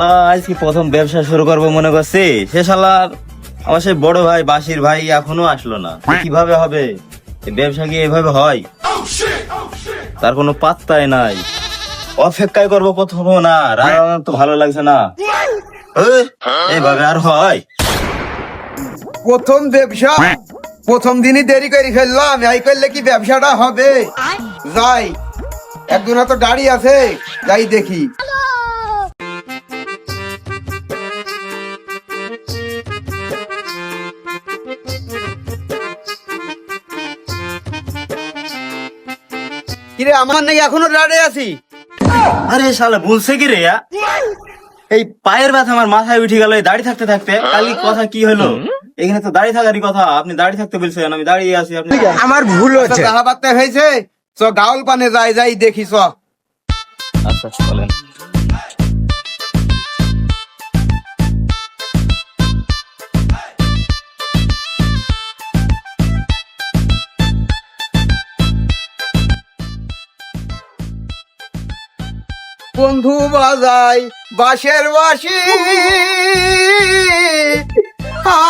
শালা আজ কি প্রথম ব্যবসা শুরু করব মনে করছি। সে শালার আমার সেই বড় ভাই বাসির ভাই এখনও আসলো না। কীভাবে হবে? ব্যবসা কি এভাবে হয়? তার কোনো পাত্তাই নাই। অপেক্ষায় করব প্রথম না রাগ তো ভালো লাগছে না। এইভাবে আর হয়? প্রথম ব্যবসা প্রথম দিনই দেরি করে ফেললাম এই করলে কি ব্যবসাটা হবে? যাই একজনা তো দাঁড়িয়ে আছে যাই দেখি। কিরে আমার নাকি এখনও দাঁড়িয়ে আছি? আরে শালা বলছে কি রে এই পায়ের ব্যথা আমার মাথায় উঠে গেল এই দাড়ি থাকতে থাকতে। কালি কথা কি হলো? এখানে তো দাড়ি থাকারই কথা আপনি দাড়ি থাকতে বলছেন আমি দাঁড়িয়ে আছি আপনি আমার ভুল হচ্ছে। তাহা বার্তা হয়েছে চ গাউল পানে যাই যাই দেখি চ। আচ্ছা চলেন। বন্ধু বাজাই বাঁশের বাসি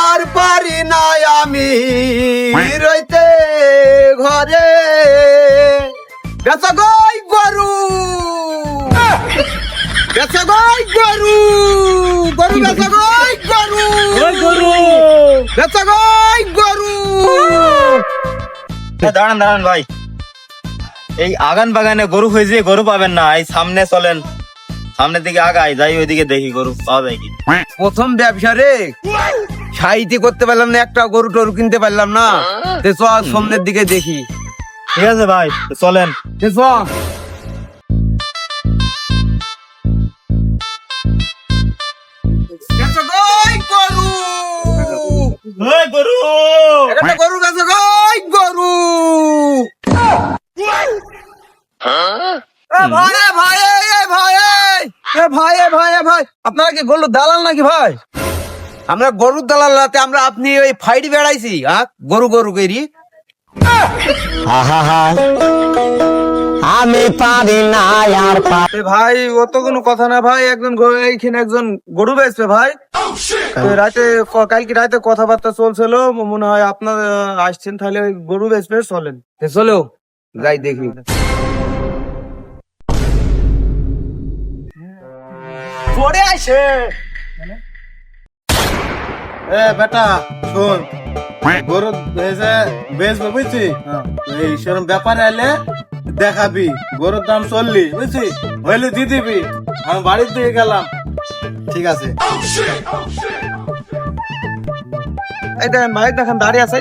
আর পারি না আমি রইতে ঘরে। বেচা গই গরু। বেচা গই গরু। গরু বেচা গই গরু। গরু বেচা গই গরু। দাঁড়ান দাঁড়ান ভাই। এই আগান বাগানে গরু হয়েছে গরু পাবেন না এই সামনে চলেন। সামনের দিকে আগাই যাই ওইদিকে দেখি গরু পাওয়া যায় কি প্রথম ব্যবসা রে। সাইতে করতে পারলাম না একটা গরু টরু কিনতে পারলাম না। তে সামনের দিকে দেখি। ঠিক আছে ভাই চলেন। তে চ। ভাই? আপনারা কি গরুর দালাল নাকি ভাই? আমরা গরুর দালাল রাতে আমরা আপনি ওই ফাইট বেড়াইছি হ্যাঁ গরু গরু করি আমি পারি না আর ভাই ও তো কোনো কথা না ভাই একজন এইখানে একজন গরু বেচবে ভাই। রাতে ক- কালকে রাতে কথাবার্তা চলছিল মনে হয় আপনার আসছেন তাহলে গরু বেচবে চলেন। এ চলো। যাই দেখি। পরে আসে এ, বেটা, শোন। গরু বেচে বেচবে, বুঝছি? এই সেরকম ব্যাপারে এলে দেখাবি। গরুর দাম চল্লিশ, বুঝছি? হইলে দিয়ে দিবি। আমি বাড়ির দিকে গেলাম। ঠিক আছে। এই দেখেন দাঁড়িয়ে আছে।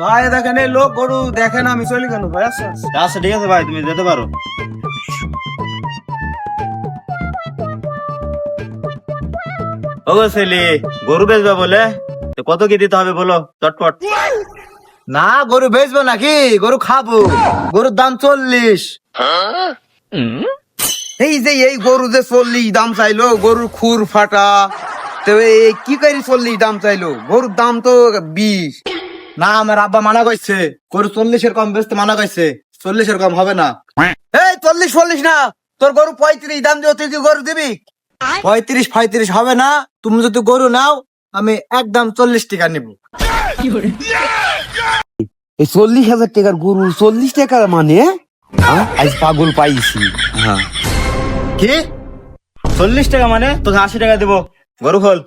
ভাই দেখেন এই লোক গরু দেখেন আমি চলি কেন? ভাই আচ্ছা আচ্ছা। ঠিক আছে ভাই তুমি যেতে পারো। ও গো ছেলে গরু বেচবে বলে? তো কত কি দিতে হবে বলো চটপট। না গরু বেচবো নাকি? গরু খাব। গরুর দাম চল্লিশ। এই যে এই গরু যে চল্লিশ দাম চাইলো গরুর খুর ফাটা। তো এই কি করে চল্লিশ দাম চাইলো? গরুর দাম তো বিশ। না আমার আব্বা মানা করছে গরু চল্লিশের কম বেচতে মানা করছে চল্লিশের কম হবে না। এই চল্লিশ চল্লিশ না তোর গরু পঁয়ত্রিশ দাম দিয়ে তুই কি গরু দিবি? পঁয়ত্রিশ পঁয়ত্রিশ হবে না তুমি যদি গরু নাও আমি একদম চল্লিশ টাকা নিব। এই চল্লিশ হাজার টাকার গরু চল্লিশ টাকার মানে হ্যাঁ? আজ পাগল পাইছি। হ্যাঁ। কি? চল্লিশ টাকা মানে তোকে আশি টাকা দেবো। গরু খোল।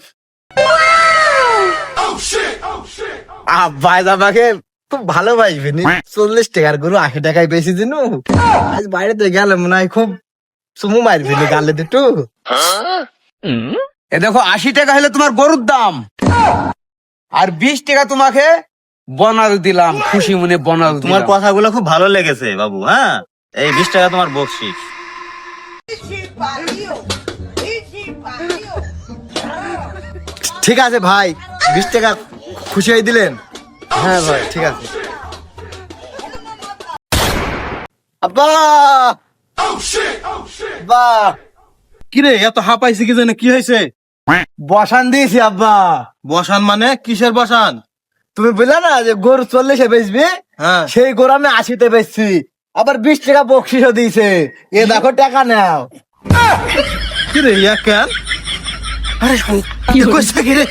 আব্বা আমাকে খুব ভালোবাসবে নি? চল্লিশ টাকার গরু আশি টাকায় বেশি দিন? আজ বাইরেতে গেলে মনে হয় খুব চুমু মারবি নি গালে দুটো। এ দেখো আশি টাকা হলে তোমার গরুর দাম। আর বিশ টাকা তোমাকে বনাল দিলাম খুশি মনে বনাল তোমার। কথাগুলো খুব ভালো লেগেছে বাবু হ্যাঁ? এই বিশ টাকা তোমার বকশিস। ঠিক আছে ভাই বিশ টাকা খুশি দিলেন? হ্যাঁ ভাই ঠিক আছে। আব্বা! বা কিরে এত হাঁপাইছে কি জানে কি হয়েছে? বসান দিয়েছি আব্বা। বসান মানে? কিসের বসান? তুমি বুঝলে না যে গরু চল্লিশে বেচবি? হ্যাঁ। সেই গরু আমি আশিতে বেচছি। আবার বিশ টাকা বকশিসও দিয়েছে। এ দেখো টাকা নাও। কিরে ইয়া কেন আরে কি করছে কিরে?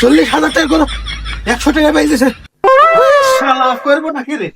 চল্লিশ হাজার টাকা করো একশো টাকা পাইতেছে করব নাকি রে?